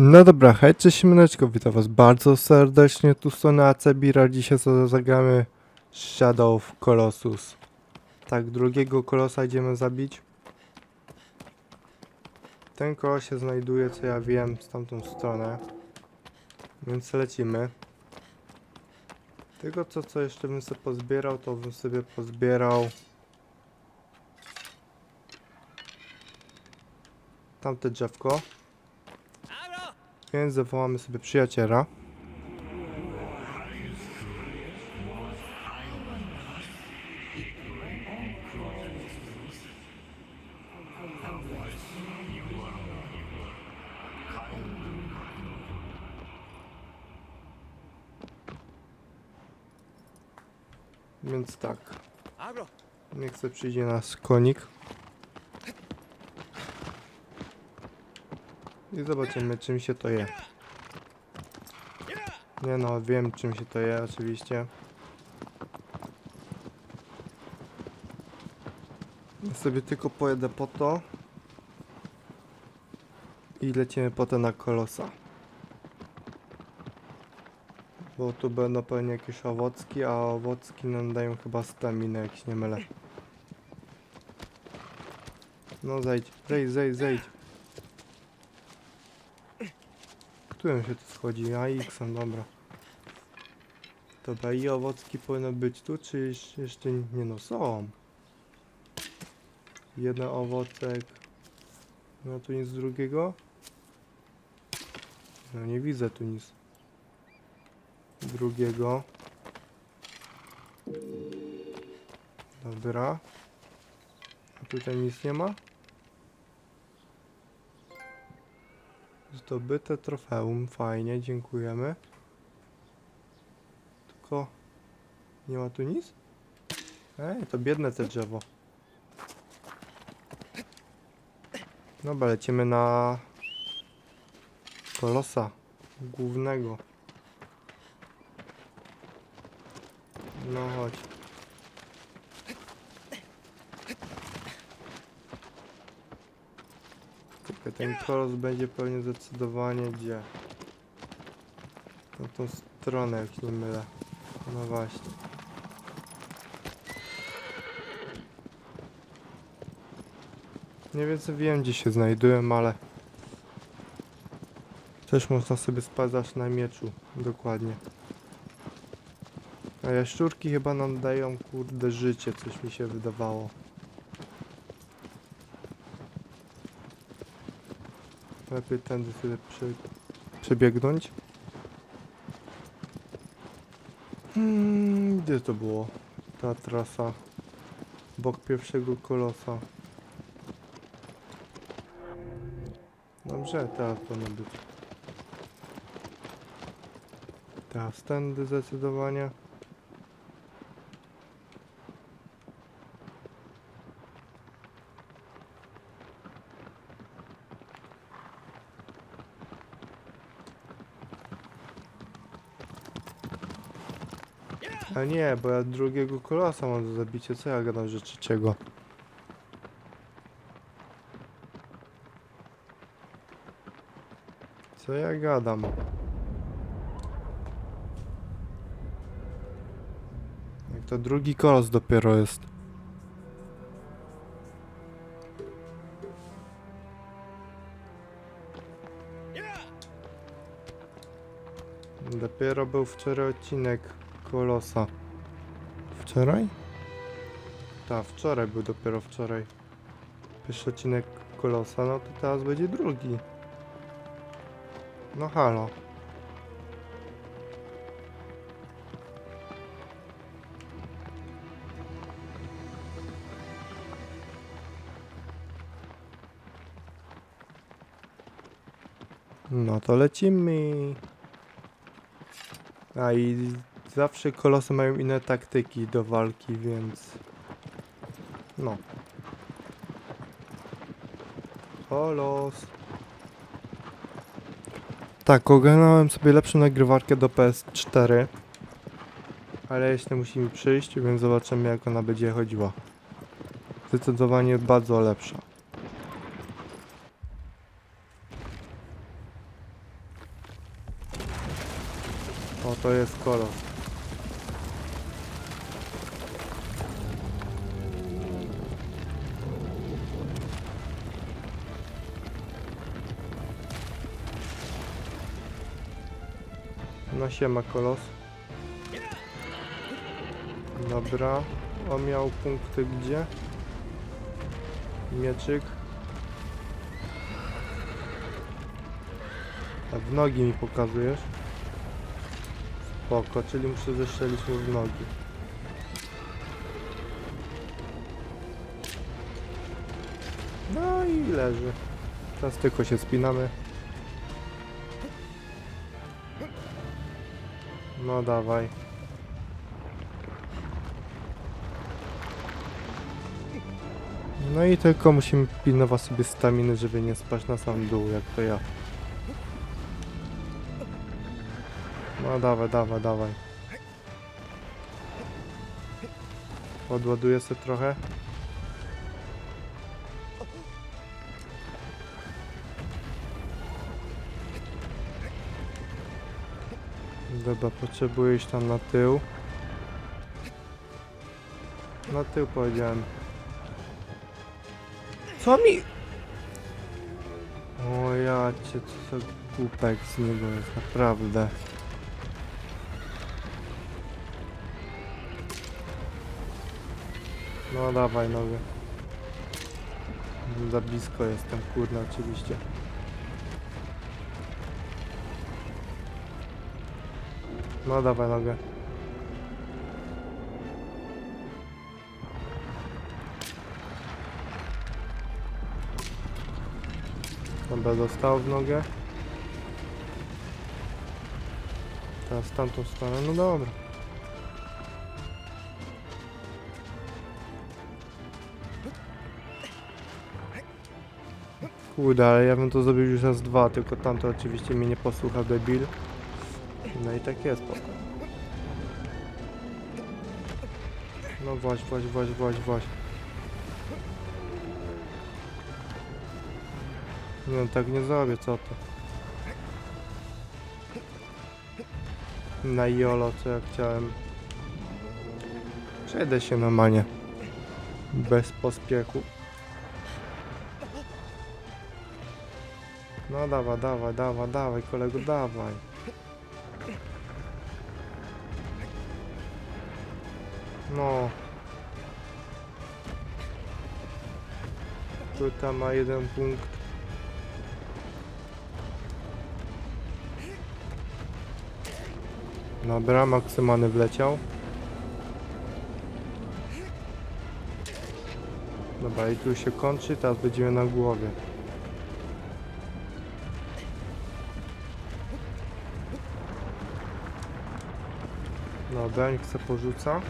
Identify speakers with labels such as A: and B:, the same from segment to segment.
A: No dobra, hej, cześć Siemaneczko, witam was bardzo serdecznie, tu strony Acebira, dzisiaj sobie zagramy Shadow of Colossus. Tak, drugiego kolosa idziemy zabić. Ten kolos się znajduje, co ja wiem, z tamtą stronę. Więc lecimy. Tylko co, co jeszcze bym sobie pozbierał, to bym sobie pozbierał... Tamte drzewko. Więc zawołamy sobie przyjaciela. Więc tak, niech sobie przyjdzie nasz konik. I zobaczymy czym się to je. Nie no, wiem czym się to je oczywiście. Ja sobie tylko pojedę po to. I lecimy potem na kolosa. Bo tu będą pewnie jakieś owocki, a owocki nam dają chyba staminę, jak się nie mylę. No zejdź, zejdź, zejdź, zejdź. Którym się tu schodzi? A X, dobra. Dobra, i owocki powinny być tu, czy jeszcze nie no są? Jeden owocek. No tu nic drugiego? No nie widzę tu nic drugiego. Dobra. A tutaj nic nie ma? Zdobyte trofeum, fajnie, dziękujemy. Tylko nie ma tu nic? Ej, to biedne te drzewo. Dobra, lecimy na kolosa głównego. No chodź. Tylko ten kolos będzie pewnie zdecydowanie gdzie? Na tą stronę, jak nie mylę. No właśnie. Nie więcej wiem gdzie się znajdują, ale też można sobie sprawdzać na mieczu, dokładnie. A jaszczurki chyba nam dają kurde życie, coś mi się wydawało. Lepiej tędy sobie prze, przebiegnąć. Hmm, gdzie to było? Ta trasa. Bok pierwszego kolosa. Dobrze, teraz powinno być. Teraz tędy zdecydowanie. A nie, bo ja drugiego kolosa mam do zabicia, co ja gadam, że trzeciego? Co ja gadam? Jak to drugi kolos dopiero jest. Dopiero był wczoraj odcinek Kolosa. Wczoraj? Tak, wczoraj był dopiero wczoraj. Pierwszy odcinek Kolosa, no to teraz będzie drugi. No halo. No to lecimy. A i zawsze kolosy mają inne taktyki do walki, więc... No. Kolos. Tak, ogarnąłem sobie lepszą nagrywarkę do PS4. Ale jeszcze musi mi przyjść, więc zobaczymy jak ona będzie chodziła. Zdecydowanie bardzo lepsza. O, to jest kolos. No siema kolos. Dobra. On miał punkty gdzie? Mieczyk. A w nogi mi pokazujesz? Spoko, czyli muszę zestrzelić mu w nogi. No i leży. Teraz tylko się spinamy. No dawaj. No i tylko musimy pilnować sobie staminy, żeby nie spaść na sam dół, jak to ja. No dawaj, dawaj, dawaj. Odładuję sobie trochę. Dobra, potrzebuję iść tam na tył. Na tył powiedziałem. Co mi... O ja cię, co za głupek z niego jest, naprawdę. No dawaj nogę. Za blisko jestem, kurde, oczywiście. No dawaj nogę. Dobra, dostał w nogę. Teraz w tamtą stronę, no dobra. Kurde, ale ja bym to zrobił już raz dwa, tylko tamto oczywiście mnie nie posłucha debil. No i tak jest spoko. No właśnie, właśnie, właśnie, właśnie, właśnie. No tak nie zrobię, co to? Na jolo, co ja chciałem. Przejdę się normalnie. Bez pospiechu. No dawaj, dawaj, dawaj, dawaj, kolego, dawaj. No. Tutaj ma jeden punkt. Dobra, maksymany wleciał. Dobra, i tu się kończy, teraz będziemy na głowie. Dobra, niech se porzuca.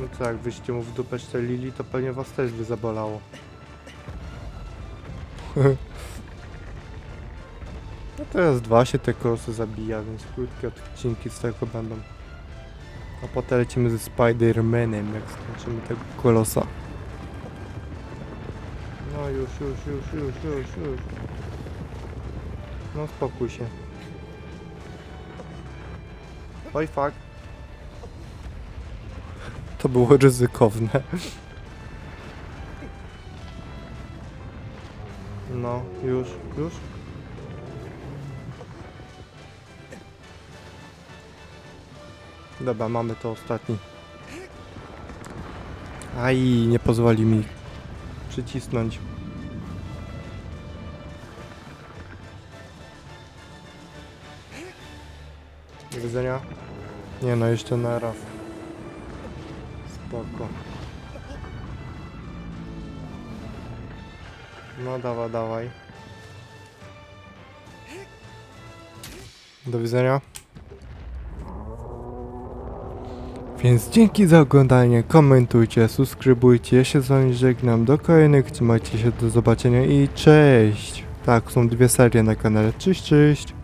A: No co, jak wyście mu w dupę strzelili, to pewnie was też by zabolało. No teraz dwa się te krosy zabija, więc krótkie odcinki z tego będą. A potem lecimy ze Spider-Manem, jak skończymy tego kolosa. No już, już, już, już, już, już. No spokój się. Oj fuck. To było ryzykowne. No, już, już. Dobra, mamy to ostatni. Aj, nie pozwoli mi przycisnąć. Do widzenia. Nie no, jeszcze na raz. Spoko. No dawaj, dawaj. Do widzenia. Więc dzięki za oglądanie, komentujcie, subskrybujcie, ja się z wami żegnam, do kolejnych, trzymajcie się, do zobaczenia i cześć! Tak, są dwie serie na kanale, cześć, cześć!